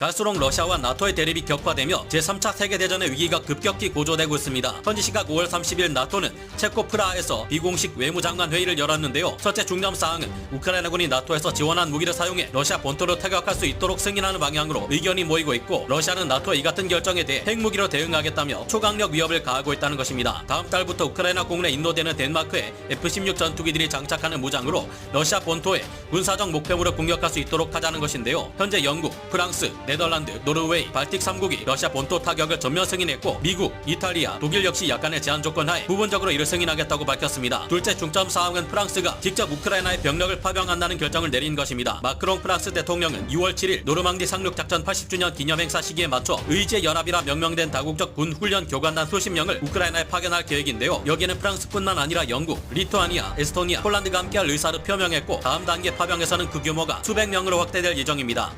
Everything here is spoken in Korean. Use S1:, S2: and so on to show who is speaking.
S1: 갈수록 러시아와 나토의 대립이 격화되며 제3차 세계대전의 위기가 급격히 고조되고 있습니다. 현지 시각 5월 30일 나토는 체코 프라하에서 비공식 외무장관 회의를 열었는데요. 첫째 중점 사항은 우크라이나군이 나토에서 지원한 무기를 사용해 러시아 본토로 타격할 수 있도록 승인하는 방향으로 의견이 모이고 있고 러시아는 나토의 이 같은 결정에 대해 핵무기로 대응하겠다며 초강력 위협을 가하고 있다는 것입니다. 다음 달부터 우크라이나 공군에 인도되는 덴마크의 F-16 전투기들이 장착하는 무장으로 러시아 본토에 군사적 목표물을 공격할 수 있도록 하자는 것인데요. 현재 영국, 프랑스, 네덜란드, 노르웨이, 발틱 3국이 러시아 본토 타격을 전면 승인했고 미국, 이탈리아, 독일 역시 약간의 제한 조건 하에 부분적으로 이를 승인하겠다고 밝혔습니다. 둘째 중점 사항은 프랑스가 직접 우크라이나의 병력을 파병한다는 결정을 내린 것입니다. 마크롱 프랑스 대통령은 6월 7일 노르망디 상륙 작전 80주년 기념 행사 시기에 맞춰 의제 연합이라 명명된 다국적 군 훈련 교관단 수십 명을 우크라이나에 파견할 계획인데요. 여기에는 프랑스뿐만 아니라 영국, 리투아니아, 에스토니아, 폴란드가 함께할 의사를 표명했고 다음 단계 파병에서는 그 규모가 수백 명으로 확대될 예정입니다.